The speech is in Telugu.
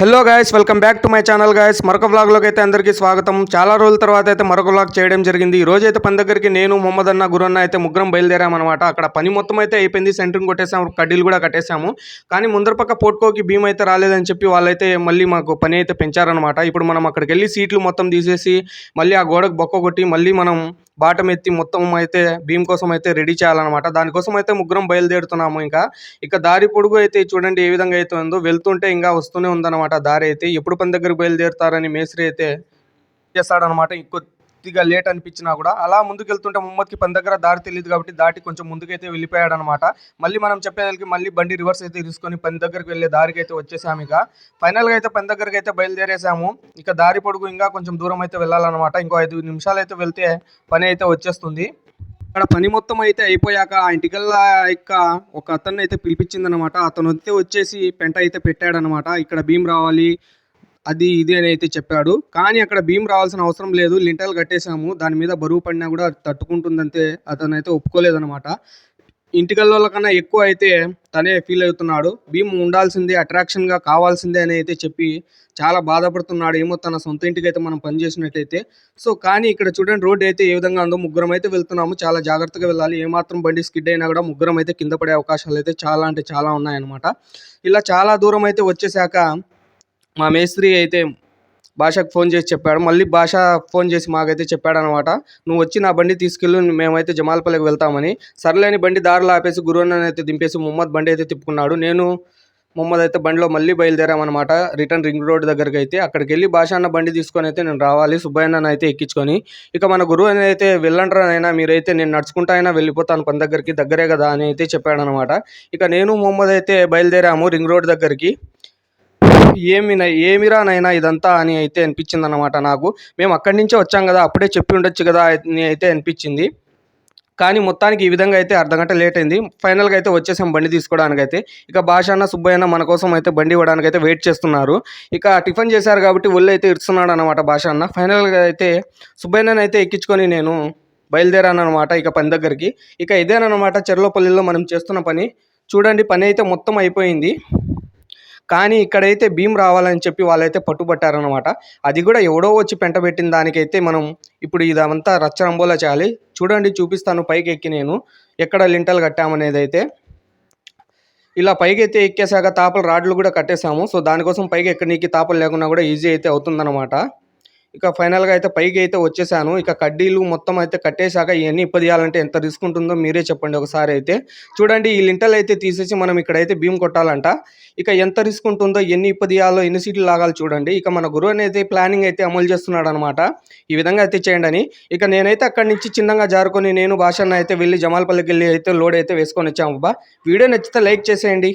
Hello guys welcome back to my channel guys మరొక వ్లాగ్లోకి అయితే అందరికీ స్వాగతం. చాలా రోజుల తర్వాత అయితే మరొక వ్లాగ్ చేయడం జరిగింది. ఈ రోజు అయితే పని దగ్గరికి నేను మొహమ్మద్ అన్న గురన్న అయితే ముగ్గురం బయలుదేరామన్నమాట అక్కడ పని మొత్తం అయితే అయిపోయింది. సెంటరింగ్ కొట్టేసాము కడ్డీలు కూడా కట్టేసాము. కానీ ముందర పక్క పోట్కోకి భీమ్ అయితే రాలేదని చెప్పి వాళ్ళైతే మళ్ళీ మాకు పని అయితే పెంచారనమాట ఇప్పుడు మనం అక్కడికి వెళ్ళి సీట్లు మొత్తం తీసేసి మళ్ళీ ఆ గోడకు బొక్క కొట్టి మళ్ళీ మనం బాటం ఎత్తి మొత్తం అయితే భీమ్ కోసం అయితే రెడీ చేయాలన్నమాట. దానికోసం అయితే ముగ్గురం బయలుదేరుతున్నాము ఇంకా. ఇక దారి పొడుగు అయితే చూడండి ఏ విధంగా అయితే ఉందో. వెళ్తుంటే ఇంకా వస్తూనే ఉందన్నమాట. దారి అయితే ఎప్పుడు పని దగ్గరకు బయలుదేరుతారని మేస్త్రి అయితే చేస్తాడనమాట కొద్దిగా లేట్ అనిపించినా కూడా అలా ముందుకు వెళ్తుంటే ముమ్మద్కి పని దగ్గర దారి తెలియదు కాబట్టి దాటి కొంచెం ముందుకైతే వెళ్ళిపోయాడు అనమాట మళ్ళీ మనం చెప్పేదానికి మళ్ళీ బండి రివర్స్ అయితే తీసుకొని పని దగ్గరికి వెళ్ళే దారికి అయితే వచ్చేసాము ఇక ఫైనల్గా అయితే పని దగ్గరికి అయితే బయలుదేరేసాము. ఇక దారి పొడుగు ఇంకా కొంచెం దూరం అయితే వెళ్ళాలన్నమాట. ఇంకో ఐదు నిమిషాలు అయితే వెళ్తే పని అయితే వచ్చేస్తుంది. అక్కడ పని మొత్తం అయితే అయిపోయాక ఆ ఇంటికల్లా యొక్క ఒక అతన్ని అయితే పిలిపించిందనమాట అతను వస్తే వచ్చేసి పెంట అయితే పెట్టాడనమాట ఇక్కడ భీమ్ రావాలి. అది ఇది అని అయితే చెప్పాడు. కానీ అక్కడ భీమ్ రావాల్సిన అవసరం లేదు. లింటల్ కట్టేశాము. దాని మీద బరువు పడినా కూడా తట్టుకుంటుందంటే అతను అయితే ఒప్పుకోలేదనమాట ఇంటికల్లో కన్నా ఎక్కువ అయితే తనే ఫీల్ అవుతున్నాడు. భీమ్ ఉండాల్సిందే అట్రాక్షన్గా కావాల్సిందే అని అయితే చెప్పి చాలా బాధపడుతున్నాడు. ఏమో తన సొంత ఇంటికి అయితే మనం పని చేసినట్టయితే. సో కానీ ఇక్కడ చూడండి రోడ్ అయితే ఏ విధంగా ఉందో ముగ్గురం అయితే వెళ్తున్నాము. చాలా జాగ్రత్తగా వెళ్ళాలి. ఏమాత్రం బండి స్కిడ్ అయినా కూడా ముగ్గురం అయితే కింద పడే అవకాశాలు అయితే చాలా అంటే చాలా ఉన్నాయన్నమాట. ఇలా చాలా దూరం అయితే వచ్చేసాక మా మేస్త్రి అయితే భాషకు ఫోన్ చేసి చెప్పాడు. మళ్ళీ భాష ఫోన్ చేసి మాకైతే చెప్పాడు అనమాట నువ్వు వచ్చి నా బండి తీసుకెళ్ళు మేమైతే జమాల్పల్లికి వెళ్తామని. సర్లేని బండి దారిలో ఆపేసి గురువన్నని అయితే దింపేసి ముమ్మద్ బండి అయితే తిప్పుకున్నాడు. నేను ముమ్మద్ అయితే బండిలో మళ్ళీ బయలుదేరామన్నమాట రిటర్న్ రింగ్ రోడ్ దగ్గరికి అయితే అక్కడికి వెళ్ళి భాష అన్న బండి తీసుకొని అయితే నేను రావాలి. సుబ్బయ్యన్న అయితే ఎక్కించుకొని. ఇక మన గురువు అని అయితే వెళ్ళంటారనైనా మీరైతే నేను నడుచుకుంటా అయినా వెళ్ళిపోతాను పని దగ్గరికి దగ్గరే కదా అని అయితే చెప్పాడనమాట. ఇక నేను ముమ్మద్ అయితే బయలుదేరాము రింగ్ రోడ్ దగ్గరికి. ఏమి ఏమిరా నైనా ఇదంతా అని అయితే అనిపించింది అనమాట నాకు. మేము అక్కడి నుంచే వచ్చాం కదా అప్పుడే చెప్పి ఉండొచ్చు కదా అని అయితే అనిపించింది. కానీ మొత్తానికి ఈ విధంగా అయితే అర్ధ గంట లేట్ అయింది. ఫైనల్గా అయితే వచ్చేసాం బండి తీసుకోవడానికి అయితే ఇక భాషన్న సుబ్బయ్యన్న సుబ్బయ్య అన్న మన కోసం అయితే బండి ఇవ్వడానికి అయితే వెయిట్ చేస్తున్నారు. ఇక టిఫిన్ చేశారు కాబట్టి ఒళ్ళు అయితే ఇరుస్తున్నాడు అనమాట భాషన్న ఫైనల్గా అయితే సుబ్బయ్యనని అయితే ఎక్కించుకొని నేను బయలుదేరాను అనమాట ఇక పని దగ్గరికి. ఇక ఇదేనమాట చెర్లోపల్లిలో మనం చేస్తున్న పని. చూడండి పని అయితే మొత్తం అయిపోయింది. కానీ ఇక్కడైతే భీమ్ రావాలని చెప్పి వాళ్ళైతే పట్టుబట్టారనమాట అది కూడా ఎవడో వచ్చి పెంట పెట్టిన దానికైతే మనం ఇప్పుడు ఇదంతా రచ్చరంబోలా చేయాలి. చూడండి చూపిస్తాను పైకి ఎక్కి నేను. ఎక్కడ లింటలు కట్టామనేది అయితే ఇలా పైకి అయితే ఎక్కేసాక తాపలు రాడ్లు కూడా కట్టేసాము సో దానికోసం పైకి ఎక్కడానికి తాపలు లేకున్నా కూడా ఈజీ అయితే అవుతుందన్నమాట. ఇక ఫైనల్గా అయితే పైకి అయితే వచ్చేసాను. ఇక కడ్డీలు మొత్తం అయితే కట్టేశాక ఇవన్నీ ఇప్పదీయాలంటే ఎంత రిస్క్ ఉంటుందో మీరే చెప్పండి ఒకసారి అయితే. చూడండి ఈ లింటలు అయితే తీసేసి మనం ఇక్కడైతే భీమ్ కొట్టాలంట. ఇక ఎంత రిస్క్ ఉంటుందో ఎన్ని ఇప్పదీయాలో ఎన్ని సీట్లు లాగాలి చూడండి. ఇక మన గురువు అనేది ప్లానింగ్ అయితే అమలు చేస్తున్నాడు అనమాట ఈ విధంగా అయితే చేయండి అని. ఇక నేనైతే అక్కడి నుంచి చిన్నగా జారుకొని నేను భాషన్న అయితే వెళ్ళి జమాల్పల్లికి వెళ్ళి అయితే లోడ్ అయితే వేసుకొని వచ్చాము బా వీడియో నచ్చితే లైక్ చేసేయండి.